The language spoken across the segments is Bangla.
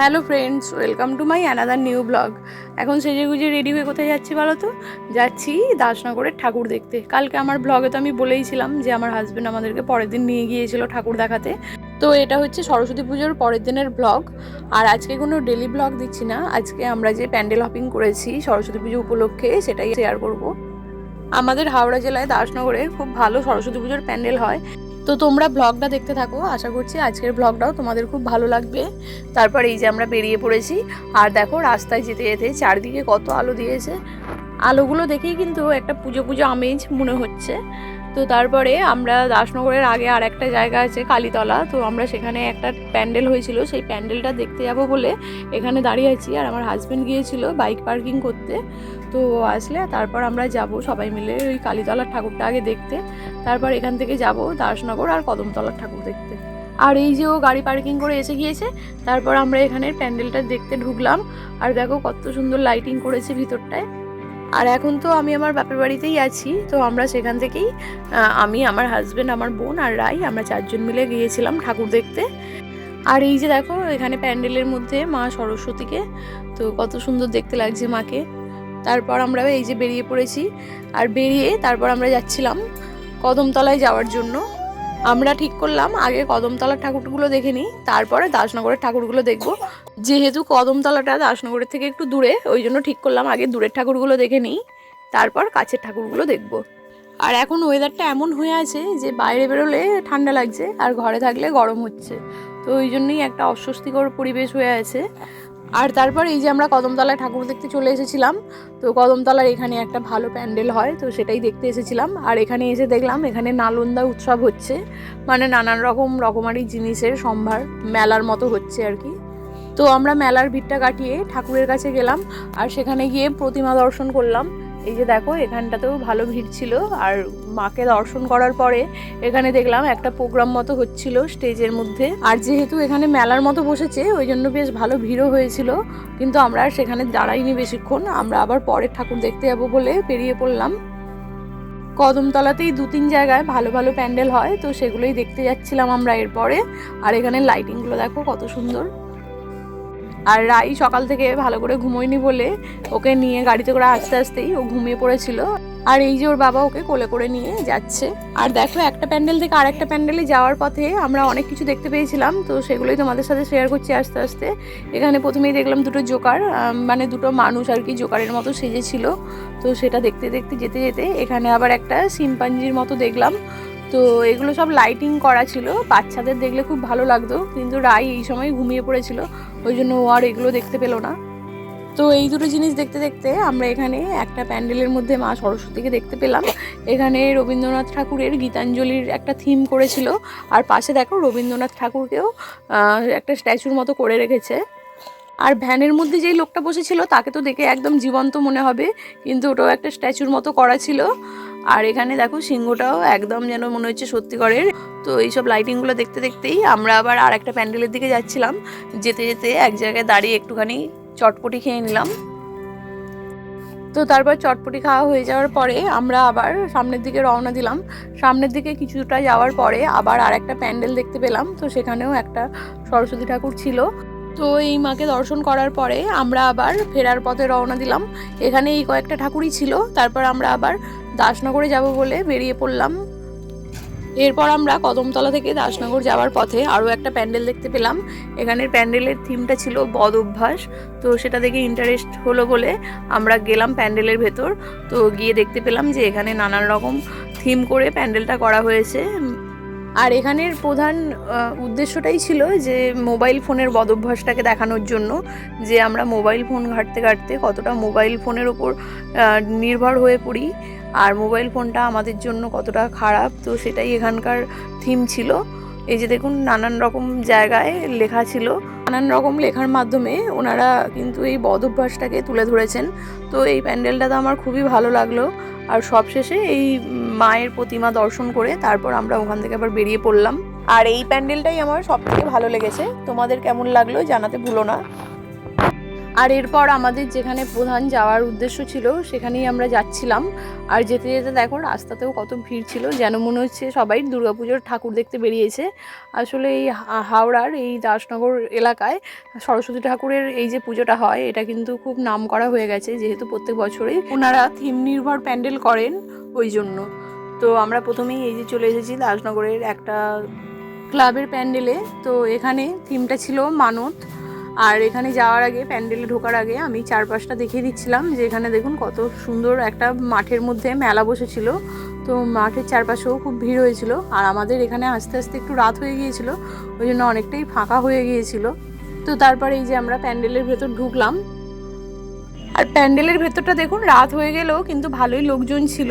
Hello friends, welcome to my another new vlog. এখন সেজে গুজে রেডি হয়ে কোথায় যাচ্ছি বলো তো? যাচ্ছি দাসনগরের ঠাকুর দেখতে। কালকে আমার ব্লগে তো আমি বলেইছিলাম যে আমার হাজব্যান্ড আমাদেরকে পরের দিন নিয়ে গিয়েছিল ঠাকুর দেখাতে। তো এটা হচ্ছে সরস্বতী পুজোর পরের দিনের ব্লগ। আর আজকে কোনো ডেলি ব্লগ দিচ্ছি না। আজকে আমরা যে প্যান্ডেল হপিং করেছি সরস্বতী পুজো উপলক্ষে, সেটাই শেয়ার করব। আমাদের হাওড়া জেলায় দাসনগরে খুব ভালো সরস্বতী পুজোর প্যান্ডেল হয়। তো তোমরা ব্লগটা দেখতে থাকো, আশা করছি আজকের ব্লগটাও তোমাদের খুব ভালো লাগবে। তারপর এই যে আমরা বেরিয়ে পড়েছি, আর দেখো রাস্তায় যেতে যেতে চারদিকে কত আলো দিয়েছে। আলোগুলো দেখেই কিন্তু একটা পুজো পুজো আমেজ মনে হচ্ছে। তো তারপরে আমরা দাসনগরের আগে আর একটা জায়গা আছে কালীতলা, তো আমরা সেখানে একটা প্যান্ডেল হয়েছিল, সেই প্যান্ডেলটা দেখতে যাব বলে এখানে দাঁড়িয়ে আছি। আর আমার হাজব্যান্ড গিয়েছিল বাইক পার্কিং করতে, তো আসলে তারপর আমরা যাব সবাই মিলে ওই কালীতলার ঠাকুরটা আগে দেখতে। তারপর এখান থেকে যাব দাসনগর আর কদমতলার ঠাকুর দেখতে। আর এই যে ও গাড়ি পার্কিং করে এসে গিয়েছে, তারপর আমরা এখানের প্যান্ডেলটা দেখতে ঢুকলাম। আর দেখো কত সুন্দর লাইটিং করেছে ভিতরটায়। আর এখন তো আমি আমার বাপের বাড়িতেই আছি, তো আমরা সেখান থেকেই আমি, আমার হাজব্যান্ড আমার বোন আর রাই, আমরা চারজন মিলে গিয়েছিলাম ঠাকুর দেখতে। আর এই যে দেখো, এখানে প্যান্ডেলের মধ্যে মা সরস্বতীকে, তো কত সুন্দর দেখতে লাগছে মাকে। তারপর আমরা এই যে বেরিয়ে পড়েছি, আর বেরিয়ে তারপর আমরা যাচ্ছিলাম কদমতলায় যাওয়ার জন্য। আমরা ঠিক করলাম, আগে কদমতলার ঠাকুরগুলো দেখে নিই, তারপরে দাসনগরের ঠাকুরগুলো দেখব। যেহেতু কদমতলাটা দাসনগরের থেকে একটু দূরে, ওই জন্য ঠিক করলাম, আগে দূরের ঠাকুরগুলো দেখে নিই, তারপর কাছের ঠাকুরগুলো দেখব। আর এখন ওয়েদারটা এমন হয়ে আছে যে বাইরে বেরোলে ঠান্ডা লাগছে, আর ঘরে থাকলে গরম হচ্ছে। তো ওই জন্যই একটা অস্বস্তিকর পরিবেশ হয়ে আছে। আর তারপর এই যে আমরা কদমতলায় ঠাকুর দেখতে চলে এসেছিলাম, তো কদমতলার এখানে একটা ভালো প্যান্ডেল হয়, তো সেটাই দেখতে এসেছিলাম। আর এখানে এসে দেখলাম এখানে নালন্দা উৎসব হচ্ছে মানে নানান রকম রকমারি জিনিসের সম্ভার মেলার মতো হচ্ছে আর কি। তো আমরা মেলার ভিড়টা কাটিয়ে ঠাকুরের কাছে গেলাম, আর সেখানে গিয়ে প্রতিমা দর্শন করলাম। এই যে দেখো, এখানটাতেও ভালো ভিড় ছিল। আর মাকে দর্শন করার পরে এখানে দেখলাম একটা প্রোগ্রাম মতো হচ্ছিল স্টেজের মধ্যে। আর যেহেতু এখানে মেলার মতো বসেছে, ওই জন্য বেশ ভালো ভিড়ও হয়েছিল। কিন্তু আমরা সেখানে দাঁড়াইনি বেশিক্ষণ। আমরা আবার পরের ঠাকুর দেখতে যাব বলে বেরিয়ে পড়লাম। কদমতলাতেই দু তিন জায়গায় ভালো ভালো প্যান্ডেল হয়, তো সেগুলোই দেখতে যাচ্ছিলাম আমরা এরপরে। আর এখানে লাইটিংগুলো দেখো কত সুন্দর। আর রাই সকাল থেকে ভালো করে ঘুমোয়নি বলে ওকে নিয়ে গাড়িতে করে আস্তে আস্তেই ও ঘুমিয়ে পড়েছিল। আর এই যে ওর বাবা ওকে কোলে করে নিয়ে যাচ্ছে। আর দেখো একটা প্যান্ডেল থেকে আরেকটা প্যান্ডেলে যাওয়ার পথে আমরা অনেক কিছু দেখতে পেয়েছিলাম। তো সেগুলোই তোমাদের সাথে শেয়ার করছি আস্তে আস্তে। এখানে প্রথমেই দেখলাম দুটো জোকার মানে দুটো মানুষ আর কি জোকারের মতো সেজেছিল। তো সেটা দেখতে দেখতে যেতে যেতে এখানে আবার একটা সিম্পাঞ্জির মতো দেখলাম। তো এগুলো সব লাইটিং করা ছিল। বাচ্চাদের দেখলে খুব ভালো লাগতো, কিন্তু রাই এই সময় ঘুমিয়ে পড়েছিল, ওই জন্য ও আর এগুলো দেখতে পেল না। তো এই দুটো জিনিস দেখতে দেখতে আমরা এখানে একটা প্যান্ডেলের মধ্যে মা সরস্বতীকে দেখতে পেলাম। এখানে রবীন্দ্রনাথ ঠাকুরের গীতাঞ্জলির একটা থিম করেছিল, আর পাশে দেখো রবীন্দ্রনাথ ঠাকুরকেও একটা স্ট্যাচুর মতো করে রেখেছে। আর ভ্যানের মধ্যে যেই লোকটা বসেছিল, তাকে তো দেখে একদম জীবন্ত মনে হবে, কিন্তু ওটাও একটা স্ট্যাচুর মতো করা ছিল। আর এখানে দেখো সিংহটাও একদম যেন মনে হচ্ছে সত্যিকারের তো এইসব লাইটিংগুলো দেখতে দেখতেই আমরা আবার আর একটা প্যান্ডেলের দিকে যাচ্ছিলাম। যেতে যেতে এক জায়গায় দাঁড়িয়ে একটুখানি চটপটি খেয়ে নিলাম। তো তারপর চটপটি খাওয়া হয়ে যাওয়ার পরে আমরা আবার সামনের দিকে রওনা দিলাম। সামনের দিকে কিছুটা যাওয়ার পরে আবার আর একটা প্যান্ডেল দেখতে পেলাম। তো সেখানেও একটা সরস্বতী ঠাকুর ছিল। তো এই মাকে দর্শন করার পরে আমরা আবার ফেরার পথে রওনা দিলাম। এখানে এই কয়েকটা ঠাকুরই ছিল। তারপর আমরা আবার দাসনগরে যাব বলে বেরিয়ে পড়লাম। এরপর আমরা কদমতলা থেকে দাসনগর যাওয়ার পথে আরও একটা প্যান্ডেল দেখতে পেলাম। এখানের প্যান্ডেলের থিমটা ছিল বদ অভ্যাস। তো সেটা দেখে ইন্টারেস্ট হলো বলে আমরা গেলাম প্যান্ডেলের ভেতর। তো গিয়ে দেখতে পেলাম যে এখানে নানান রকম থিম করে প্যান্ডেলটা করা হয়েছে। আর এখানের প্রধান উদ্দেশ্যটাই ছিল যে মোবাইল ফোনের বদভ্যাসটাকে দেখানোর জন্য যে আমরা মোবাইল ফোন ঘাঁটতে ঘাঁটতে কতটা মোবাইল ফোনের ওপর নির্ভর হয়ে পড়ি। আর মোবাইল ফোনটা আমাদের জন্য কতটা খারাপ, তো সেটাই এখানকার থিম ছিল। এই যে দেখুন, নানান রকম জায়গায় লেখা ছিল। নানান রকম লেখার মাধ্যমে ওনারা কিন্তু এই বদভ্যাসটাকে তুলে ধরেছেন। তো এই প্যান্ডেলটা তো আমার খুবই ভালো লাগল। আর সবশেষে এই মায়ের প্রতিমা দর্শন করে তারপর আমরা ওখান থেকে আবার বেরিয়ে পড়লাম। আর এই প্যান্ডেলটাই আমার সব থেকে ভালো লেগেছে। তোমাদের কেমন লাগল জানাতে ভুলো না। আর এরপর আমাদের যেখানে প্রধান যাওয়ার উদ্দেশ্য ছিল, সেখানেই আমরা যাচ্ছিলাম। আর যেতে যেতে দেখো, রাস্তাতেও কত ভিড় ছিল, যেন মনে হচ্ছে সবাই দুর্গাপুজোর ঠাকুর দেখতে বেরিয়েছে। আসলে এই হাওড়ার এই দাসনগর এলাকায় সরস্বতী ঠাকুরের এই যে পুজোটা হয়, এটা কিন্তু খুব নাম করা হয়ে গেছে, যেহেতু প্রত্যেক বছরই ওনারা থিম নির্ভর প্যান্ডেল করেন ওই জন্য। তো আমরা প্রথমেই এই যে চলে এসেছি দাসনগরের একটা ক্লাবের প্যান্ডেলে। তো এখানে থিমটা ছিল মানত। আর এখানে যাওয়ার আগে, প্যান্ডেলে ঢোকার আগে আমি চারপাশটা দেখিয়ে দিচ্ছিলাম যে এখানে দেখুন কত সুন্দর একটা মাঠের মধ্যে মেলা বসেছিল। তো মাঠের চারপাশেও খুব ভিড় হয়েছিল। আর আমাদের এখানে আস্তে আস্তে একটু রাত হয়ে গিয়েছিল, ওই জন্য অনেকটাই ফাঁকা হয়ে গিয়েছিল। তো তারপরে এই যে আমরা প্যান্ডেলের ভেতর ঢুকলাম। আর প্যান্ডেলের ভেতরটা দেখুন, রাত হয়ে গেলেও কিন্তু ভালোই লোকজন ছিল।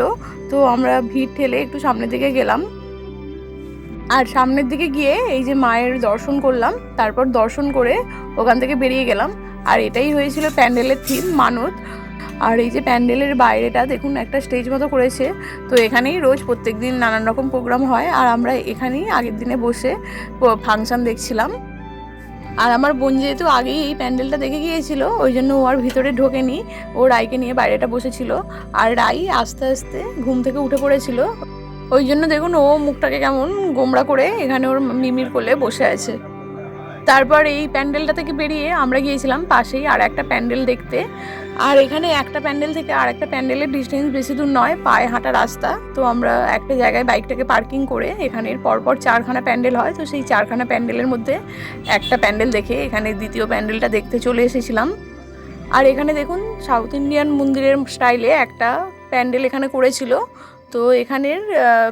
তো আমরা ভিড় ঠেলে একটু সামনের দিকে গেলাম। আর সামনের দিকে গিয়ে এই যে মায়ের দর্শন করলাম, তারপর দর্শন করে ওখান থেকে বেরিয়ে গেলাম। আর এটাই হয়েছিল প্যান্ডেলের থিম মানত। আর এই যে প্যান্ডেলের বাইরেটা দেখুন, একটা স্টেজ মতো করেছে। তো এখানেই রোজ প্রত্যেক দিন নানান রকম প্রোগ্রাম হয়। আর আমরা এখানেই আগের দিনে বসে ফাংশন দেখছিলাম। আর আমার বোন যেহেতু আগেই এই প্যান্ডেলটা দেখে গিয়েছিল, ওই জন্য ও আর ভিতরে ঢোকেনি। ও রাইকে নিয়ে বাইরেটা বসেছিল। আর রাই আস্তে আস্তে ঘুম থেকে উঠে পড়েছিল। ওই জন্য দেখুন ও মুখটাকে কেমন গোমড়া করে এখানে ওর মিমির কোলে বসে আছে। তারপর এই প্যান্ডেলটা থেকে বেরিয়ে আমরা গিয়েছিলাম পাশেই আর একটা প্যান্ডেল দেখতে। আর এখানে একটা প্যান্ডেল থেকে আর একটা প্যান্ডেলের ডিস্টেন্স বেশি দূর নয়, পায়ে হাঁটা রাস্তা। তো আমরা একটা জায়গায় বাইকটাকে পার্কিং করে এখানের পরপর চারখানা প্যান্ডেল হয়। তো সেই চারখানা প্যান্ডেলের মধ্যে একটা প্যান্ডেল দেখে এখানে দ্বিতীয় প্যান্ডেলটা দেখতে চলে এসেছিলাম। আর এখানে দেখুন সাউথ ইন্ডিয়ান মন্দিরের স্টাইলে একটা প্যান্ডেল এখানে করেছিল। তো এখানের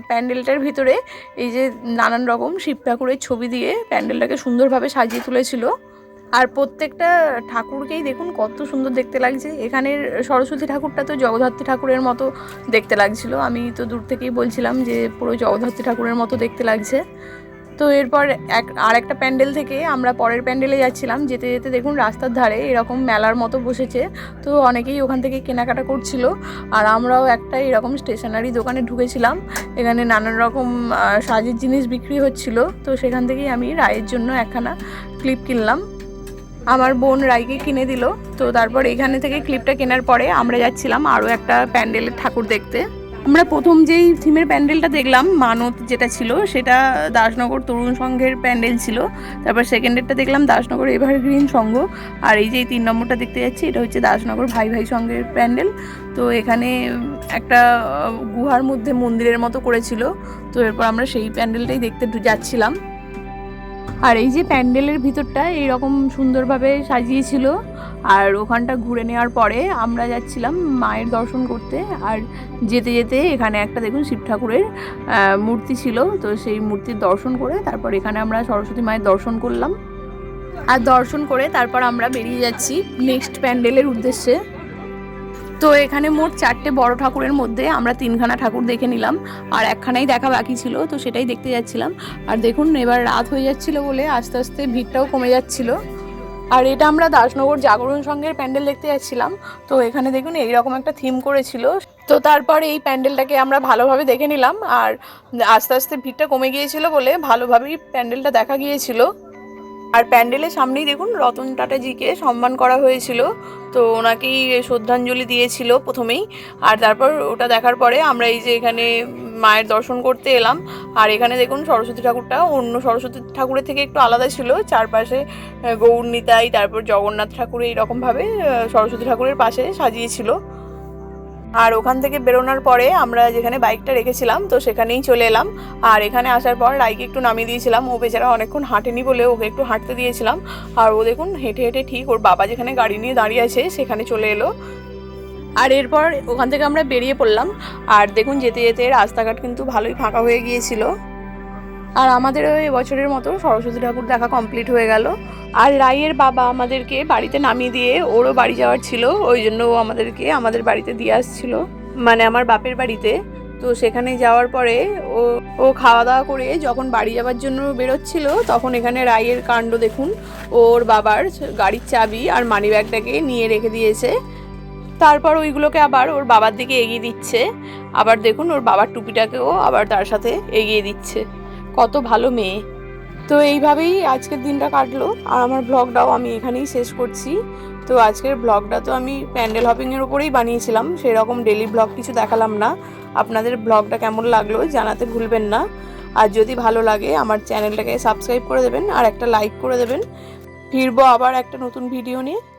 প্যান্ডেলটার ভিতরে এই যে নানান রকম শিব ঠাকুরের ছবি দিয়ে প্যান্ডেলটাকে সুন্দরভাবে সাজিয়ে তুলেছিল। আর প্রত্যেকটা ঠাকুরকেই দেখুন, কত সুন্দর দেখতে লাগছে। এখানের সরস্বতী ঠাকুরটা তো জগদ্ধাত্রী ঠাকুরের মতো দেখতে লাগছিল। আমি তো দূর থেকেই বলছিলাম যে পুরো জগদ্ধাত্রী ঠাকুরের মতো দেখতে লাগছে। তো এরপর এক আর একটা প্যান্ডেল থেকে আমরা পরের প্যান্ডেলে যাচ্ছিলাম। যেতে যেতে দেখুন রাস্তার ধারে এরকম মেলার মতো বসেছে। তো অনেকেই ওখান থেকে কেনাকাটা করছিল। আর আমরাও একটা এরকম স্টেশনারি দোকানে ঢুকেছিলাম। এখানে নানান রকম সাজের জিনিস বিক্রি হচ্ছিল। তো সেখান থেকেই আমি রায়ের জন্য একখানা ক্লিপ কিনলাম। আমার বোন রাইকে কিনে দিল। তো তারপর এখানে থেকে ক্লিপটা কেনার পরে আমরা যাচ্ছিলাম আরও একটা প্যান্ডেলের ঠাকুর দেখতে। আমরা প্রথম যেই থিমের প্যান্ডেলটা দেখলাম, মানত যেটা ছিল, সেটা দাসনগর তরুণ সংঘের প্যান্ডেল ছিল। তারপর সেকেন্ডেরটা দেখলাম দাসনগর এভারগ্রিন সংঘ। আর এই যে তিন নম্বরটা দেখতে যাচ্ছি, এটা হচ্ছে দাসনগর ভাই ভাই সংঘের প্যান্ডেল। তো এখানে একটা গুহার মধ্যে মন্দিরের মতো করেছিল। তো এরপর আমরা সেই প্যান্ডেলটাই দেখতে যাচ্ছিলাম। আর এই যে প্যান্ডেলের ভিতরটা এইরকম সুন্দরভাবে সাজিয়েছিল। আর ওখানটা ঘুরে নেওয়ার পরে আমরা যাচ্ছিলাম মায়ের দর্শন করতে। আর যেতে যেতে এখানে একটা দেখুন শিব ঠাকুরের মূর্তি ছিল। তো সেই মূর্তির দর্শন করে তারপর এখানে আমরা সরস্বতী মায়ের দর্শন করলাম। আর দর্শন করে তারপর আমরা বেরিয়ে যাচ্ছি নেক্সট প্যান্ডেলের উদ্দেশ্যে। তো এখানে মোট চারটে বড় ঠাকুরের মধ্যে আমরা তিনখানা ঠাকুর দেখে নিলাম। আর একখানাই দেখা বাকি ছিল, তো সেটাই দেখতে যাচ্ছিলাম। আর দেখুন, এবার রাত হয়ে যাচ্ছিল বলে আস্তে আস্তে ভিড়টাও কমে যাচ্ছিল। আর এটা আমরা দাসনগর জাগরণ সংঘের প্যান্ডেল দেখতে যাচ্ছিলাম। তো এখানে দেখুন, এইরকম একটা থিম করেছিল। তো তারপর এই প্যান্ডেলটাকে আমরা ভালোভাবে দেখে নিলাম আর আস্তে আস্তে ভিড়টা কমে গিয়েছিল বলে ভালোভাবেই প্যান্ডেলটা দেখা গিয়েছিল। আর প্যান্ডেলের সামনেই দেখুন, রতন টাটাজিকে সম্মান করা হয়েছিল। তো ওনাকেই শ্রদ্ধাঞ্জলি দিয়েছিল প্রথমেই। আর তারপর ওটা দেখার পরে আমরা এই যে এখানে মায়ের দর্শন করতে এলাম। আর এখানে দেখুন সরস্বতী ঠাকুরটা, অন্য সরস্বতী ঠাকুরের থেকে একটু আলাদা ছিল। চারপাশে গৌর নিতাই তারপর জগন্নাথ ঠাকুর এইরকমভাবে সরস্বতী ঠাকুরের পাশে সাজিয়েছিল। আর ওখান থেকে বেরোনোর পরে আমরা যেখানে বাইকটা রেখেছিলাম, তো সেখানেই চলে এলাম। আর এখানে আসার পর রাইকে একটু নামিয়ে দিয়েছিলাম। ও বেচারা অনেকক্ষণ হাঁটেনি বলে ওকে একটু হাঁটতে দিয়েছিলাম। আর ও দেখুন হেঁটে হেঁটে ঠিক ওর বাবা যেখানে গাড়ি নিয়ে দাঁড়িয়ে আছে, সেখানে চলে এলো। আর এরপর ওখান থেকে আমরা বেরিয়ে পড়লাম। আর দেখুন, যেতে যেতে রাস্তাঘাট কিন্তু ভালোই ফাঁকা হয়ে গিয়েছিল। আর আমাদেরও এবছরের মতো সরস্বতী ঠাকুর দেখা কমপ্লিট হয়ে গেল। আর রাইয়ের বাবা আমাদেরকে বাড়িতে নামিয়ে দিয়ে ওরও বাড়ি যাওয়ার ছিল, ওই জন্য ও আমাদেরকে আমাদের বাড়িতে দিয়ে আসছিল। মানে আমার বাপের বাড়িতে। তো সেখানে যাওয়ার পরে ও ও খাওয়া দাওয়া করে যখন বাড়ি যাওয়ার জন্য বেরোচ্ছিল, তখন এখানে রাইয়ের কাণ্ড দেখুন। ওর বাবার গাড়ির চাবি আর মানি ব্যাগটাকে নিয়ে রেখে দিয়েছে। তারপর ওইগুলোকে আবার ওর বাবার দিকে এগিয়ে দিচ্ছে। আবার দেখুন ওর বাবার টুপিটাকেও আবার তার সাথে এগিয়ে দিচ্ছে। কত ভালো মেয়ে। তো এইভাবেই আজকের দিনটা কাটলো। আর আমার ব্লগটাও আমি এখানেই শেষ করছি। তো আজকের ব্লগটা তো আমি প্যান্ডেল হপিংয়ের উপরেই বানিয়েছিলাম। সেরকম ডেলি ব্লগ কিছু দেখালাম না। আপনাদের ব্লগটা কেমন লাগল জানাতে ভুলবেন না। আর যদি ভালো লাগে, আমার চ্যানেলটাকে সাবস্ক্রাইব করে দেবেন আর একটা লাইক করে দেবেন। ফিরবো আবার একটা নতুন ভিডিও নিয়ে।